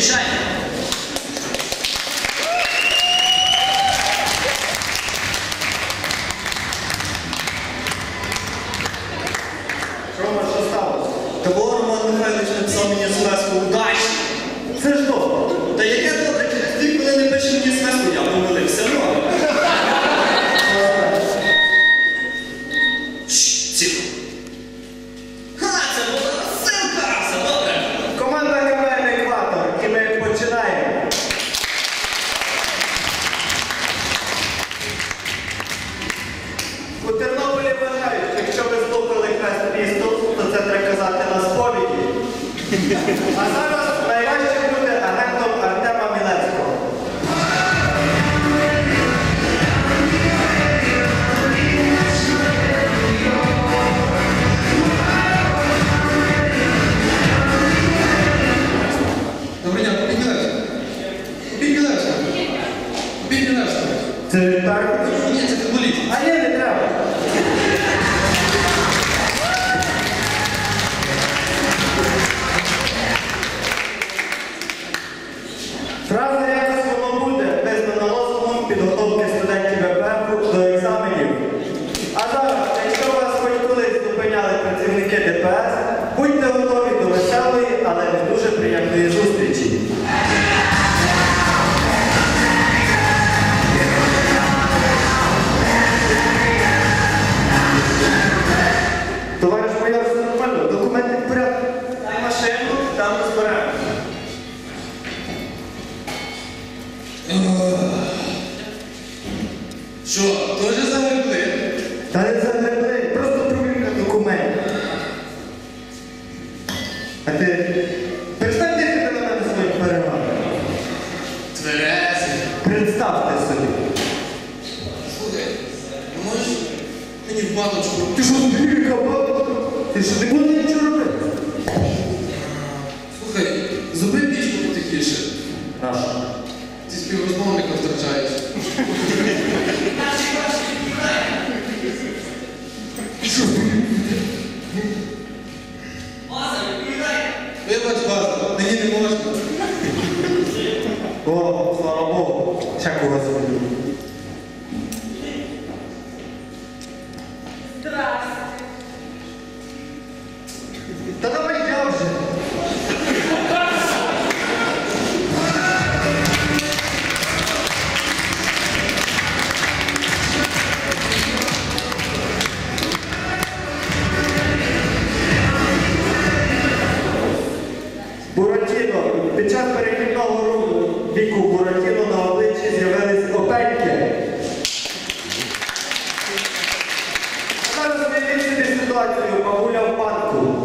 しない。А ти перестань дихати на мене своїм переваги. Тверезий. Представте собі. Слухай, ну, можеш мені в баночку? Ти що збігав баночку? Ти що не буде нічого робити? Слухай, зуби пічку потихіше. Нашу. Ти співрозмовника втрачаєш. винуватцею Павуля Панку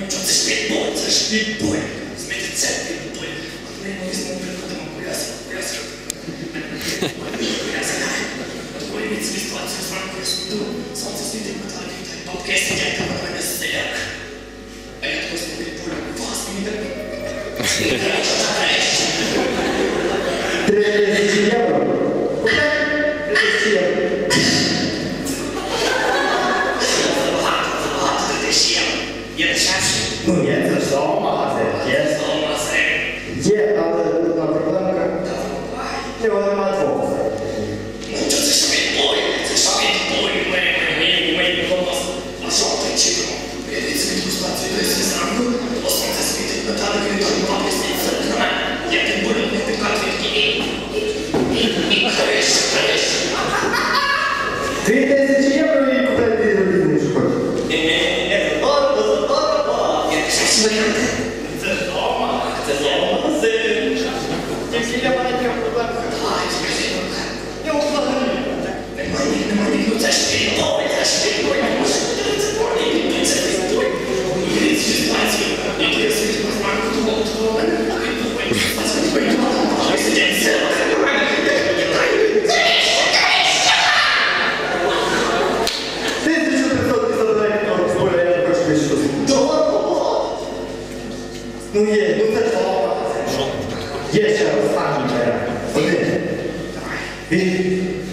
Ми чути шпіль боль, це шпіль боль. Змійте це від боль. От ми йому візьмемо приходимо поясок, поясок. Поясок. От коли від собі ситуацію з вами суду, сонце світить металів, та й бабки сидять, там мене стоять. А я також не болю. Вас мені так. Fiquem. E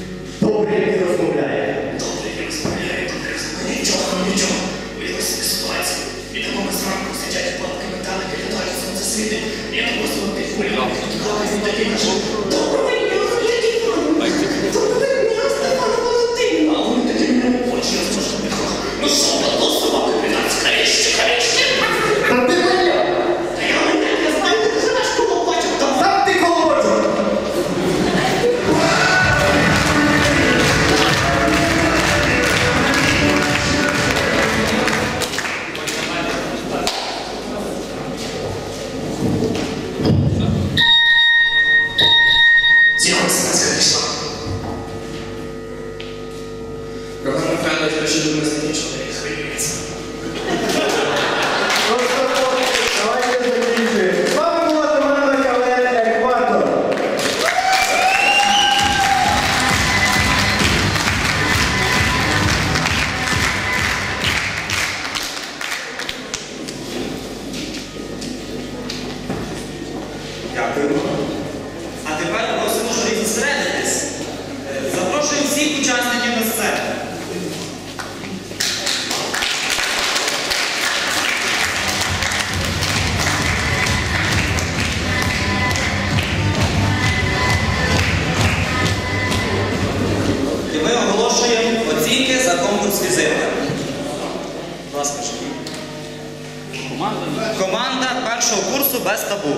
Пише, думаю, закінчили, хвилюється. Ну давайте закінчуємо. З вами була команда КВН Екватор. Дякую. А тепер просимо журі зосередитись. Е, Запрошую всіх учасників на сцену. Ласка, журі. Команда першого курсу без табу.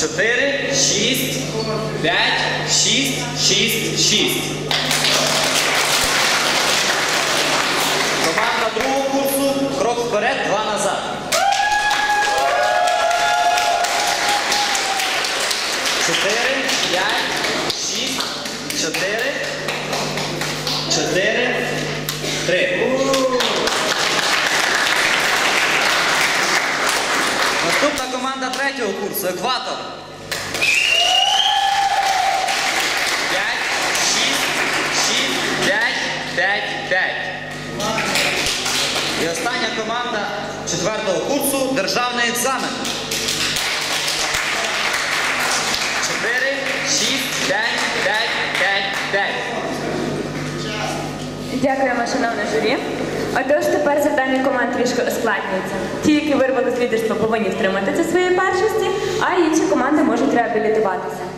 Чотири, шість, п'ять, шість, шість, шість. Команда другого курсу крок вперед, два назад. Чотири, п'ять, шість, чотири, чотири, три. Наступна команда третього курсу екватор. П'ять, шість, шість, п'ять, п'ять, п'ять. І остання команда четвертого курсу державний екзамен. Чотири, шість, п'ять, Дякуємо, шановне журі. Отож, тепер завдання команд трішки ускладнюється. Ті, які вирвали з лідерства, повинні втриматися своєї першості, а інші команди можуть реабілітуватися.